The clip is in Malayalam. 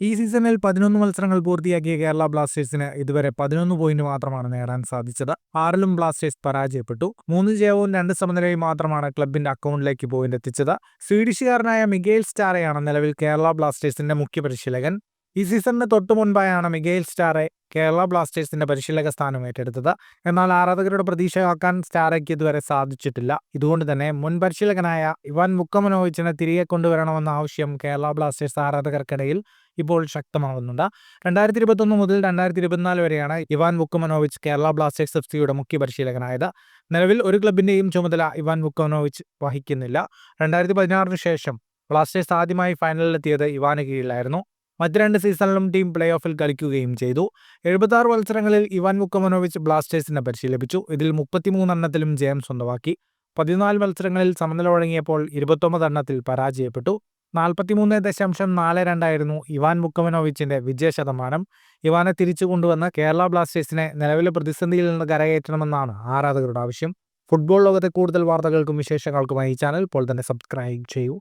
ഈ സീസണിൽ പതിനൊന്ന് മത്സരങ്ങൾ പൂർത്തിയാക്കിയ കേരള ബ്ലാസ്റ്റേഴ്സിന് ഇതുവരെ പതിനൊന്ന് പോയിന്റ് മാത്രമാണ് നേടാൻ സാധിച്ചത്. ആറിലും ബ്ലാസ്റ്റേഴ്സ് പരാജയപ്പെട്ടു. മൂന്ന് ജയവും രണ്ട് സമനിലയും മാത്രമാണ് ക്ലബിന്റെ അക്കൗണ്ടിലേക്ക് പോയിന്റ് എത്തിച്ചത് സ്വീഡിഷുകാരനായ മിഗേൽ സ്റ്റാറയാണ് നിലവിൽ കേരള ബ്ലാസ്റ്റേഴ്സിന്റെ മുഖ്യ പരിശീലകൻ. ഈ സീസണിന് തൊട്ടു മുൻപായാണ് മിഗേൽ സ്റ്റാറെ കേരള ബ്ലാസ്റ്റേഴ്സിന്റെ പരിശീലക സ്ഥാനം ഏറ്റെടുത്തത്. എന്നാൽ ആരാധകരുടെ പ്രതീക്ഷ കാക്കാൻ സ്റ്റാറയ്ക്ക് ഇതുവരെ സാധിച്ചിട്ടില്ല. ഇതുകൊണ്ട് തന്നെ മുൻ പരിശീലകനായ ഇവാൻ മുക്കമനോവിച്ചിനെ തിരികെ കൊണ്ടുവരണമെന്ന ആവശ്യം കേരള ബ്ലാസ്റ്റേഴ്സ് ആരാധകർക്കിടയിൽ ഇപ്പോൾ ശക്തമാവുന്നുണ്ട്. രണ്ടായിരത്തി ഇരുപത്തൊന്ന് മുതൽ രണ്ടായിരത്തി ഇരുപത്തിനാല് വരെയാണ് Ivan Vukomanovic Kerala Blasters F സിയുടെ മുഖ്യ പരിശീലകനായത്. നിലവിൽ ഒരു ക്ലബിന്റെയും ചുമതല ഇവാൻ മുക്കമനോവിച്ച് വഹിക്കുന്നില്ല. രണ്ടായിരത്തി പതിനാറിന് ശേഷം ബ്ലാസ്റ്റേഴ്സ് ആദ്യമായി ഫൈനലിലെത്തിയത് ഇവാന് കീഴിലായിരുന്നു. മറ്റ് രണ്ട് സീസണിലും ടീം പ്ലേ ഓഫിൽ കളിക്കുകയും ചെയ്തു. എഴുപത്താറ് മത്സരങ്ങളിൽ ഇവാൻ മുക്കമനോവിച്ച് ബ്ലാസ്റ്റേഴ്സിനെ പരിശീലിപ്പിച്ചു. ഇതിൽ മുപ്പത്തിമൂന്നെണ്ണത്തിലും ജയം സ്വന്തമാക്കി. പതിനാല് മത്സരങ്ങളിൽ സമനില വഴങ്ങിയപ്പോൾ ഇരുപത്തൊമ്പത് എണ്ണത്തിൽ പരാജയപ്പെട്ടു. നാൽപ്പത്തിമൂന്ന് ദശാംശം നാല് രണ്ടായിരുന്നു ഇവാൻ മുക്കമനോവിച്ചിന്റെ വിജയ ശതമാനം ഇവാനെ തിരിച്ചു കൊണ്ടുവന്ന് കേരള ബ്ലാസ്റ്റേഴ്സിനെ നിലവിലെ പ്രതിസന്ധിയിൽ നിന്ന് കരകയറ്റണമെന്നാണ് ആരാധകരുടെ ആവശ്യം. ഫുട്ബോൾ ലോകത്തെ കൂടുതൽ വാർത്തകൾക്കും വിശേഷങ്ങൾക്കുമായി ഈ ചാനൽ ഇപ്പോൾ തന്നെ സബ്സ്ക്രൈബ് ചെയ്യൂ.